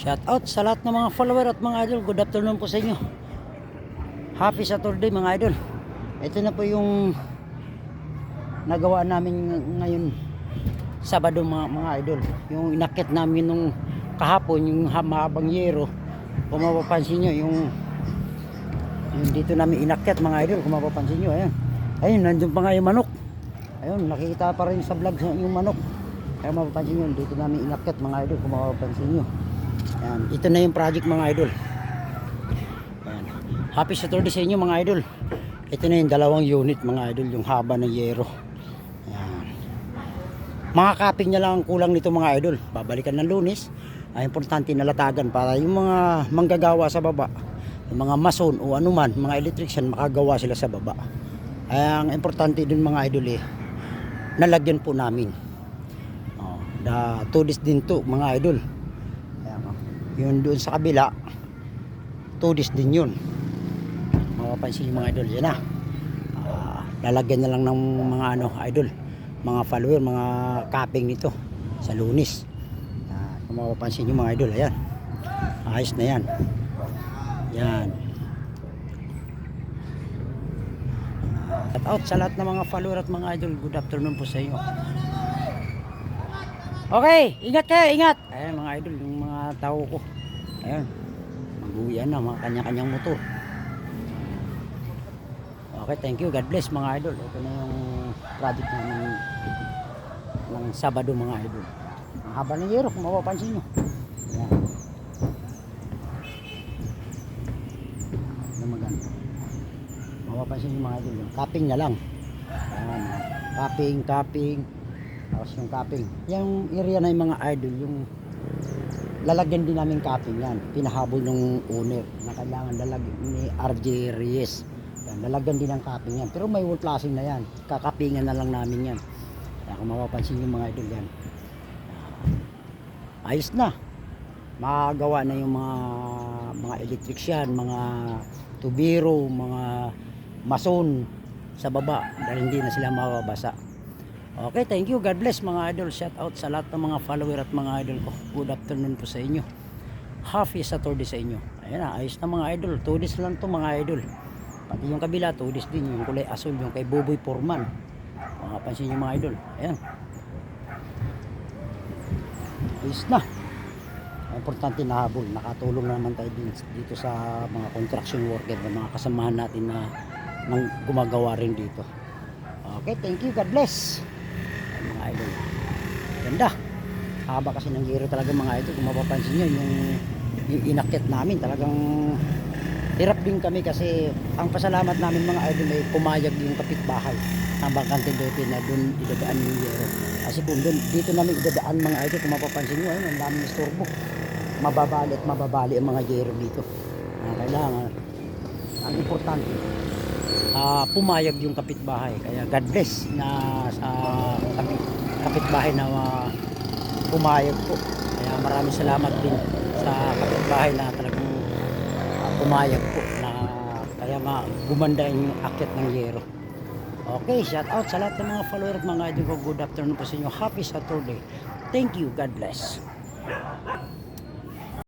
Shout out sa lahat ng mga follower at mga idol. Good afternoon po sa inyo. Happy Saturday mga idol. Ito na po yung nagawa namin ng- ngayon Sabado mga, mga idol. Yung inakit namin nung kahapon, yung ha- mahabang yero. Kung mapapansin nyo, yung, yung dito namin inakit mga idol, kung mapapansin nyo, ayan. Ayun, nandun pa nga yung manok. Ayun, nakikita pa rin sa vlog yung manok. Kaya mapapansin nyo, dito namin inakit mga idol, kung mapapansin nyo. Ayan, ito na yung project mga idol. Ayan. Happy Saturday sa inyo mga idol. Ito na yung dalawang unit mga idol, yung haba ng yero. Ayan. Mga kaping niya lang ang kulang nito mga idol. Babalikan ng lunis. Ay importante na latagan para yung mga manggagawa sa baba, yung mga mason o anuman, mga electrician makagawa sila sa baba. Ay ang importante din mga idol eh, nalagyan po namin. Oh, da tudis din to mga idol. Yun doon sa kabila, tudis din yun. Mapapansin yung mga idol, yan na. Ah, lalagyan na lang ng mga ano, idol mga follower, mga kaping nito sa lunis. Ah, kung mapapansin nyo mga idol, ayan. Ayos na yan. Yan. At out sa lahat ng mga follower at mga idol, good afternoon po sa inyo. Okay, ingat kayo, ingat. Ayan mga idol, yung mga tao ko. Ayan. Mag-uwian na, mga kanya-kanyang motor. Okay, thank you. God bless mga idol. Ito na yung project namin ng Sabado mga idol. Ang haba ng yero, kung mapapansin nyo. Ayan. Ano maganda. Mapapansin nyo mga idol. Yung Capping na lang. Ayan. Capping, capping. Tapos yung capping. Yung area na yung mga idol, yung lalagyan din namin capping yan. Pinahabol ng owner na kailangan lalagyan ni RJ Reyes. Yan, lalagyan din ng capping yan. Pero may wall flashing na yan. Kakapingan na lang namin yan. Kaya kung mapapansin yung mga idol yan. Ayos na. Makagawa na yung mga mga electrician, mga tubiro, mga mason sa baba dahil hindi na sila mababasa. Okay, thank you. God bless mga idol. Shout out sa lahat ng mga follower at mga idol ko. Good afternoon po sa inyo. Happy Saturday sa inyo. Ayan na, ayos na mga idol. Tudis lang to mga idol. Pati yung kabila, tudis din. Yung kulay asul, yung kay Buboy Porman. Mga pansin nyo mga idol. Ayan. Ayos na. Importante na habol. Nakatulong na naman tayo din dito sa mga construction worker, mga kasamahan natin na nang gumagawa rin dito. Okay, thank you. God bless. Mga idol. Ganda. Haba kasi ng giro talaga mga idol. Kung mapapansin nyo, yung, yung inakit namin talagang hirap din kami kasi ang pasalamat namin mga idol ay pumayag yung kapitbahay habang kantindote na doon idadaan yung yero. Kasi kung doon, dito namin idadaan mga idol, kung mapapansin nyo, ayun, ang daming istorbo. Mababali at mababali ang mga yero dito. Ah, kailangan, ang importante, ah, pumayag yung kapitbahay. Kaya God bless na sa kapit, kapitbahay na pumayag po. Kaya maraming salamat din sa kapitbahay na talagang ah, pumayag po na kaya nga gumanda yung akit ng yero. Okay, shout out sa lahat ng mga follower mga idol ko. Good afternoon po sa inyo. Happy Saturday. Thank you. God bless.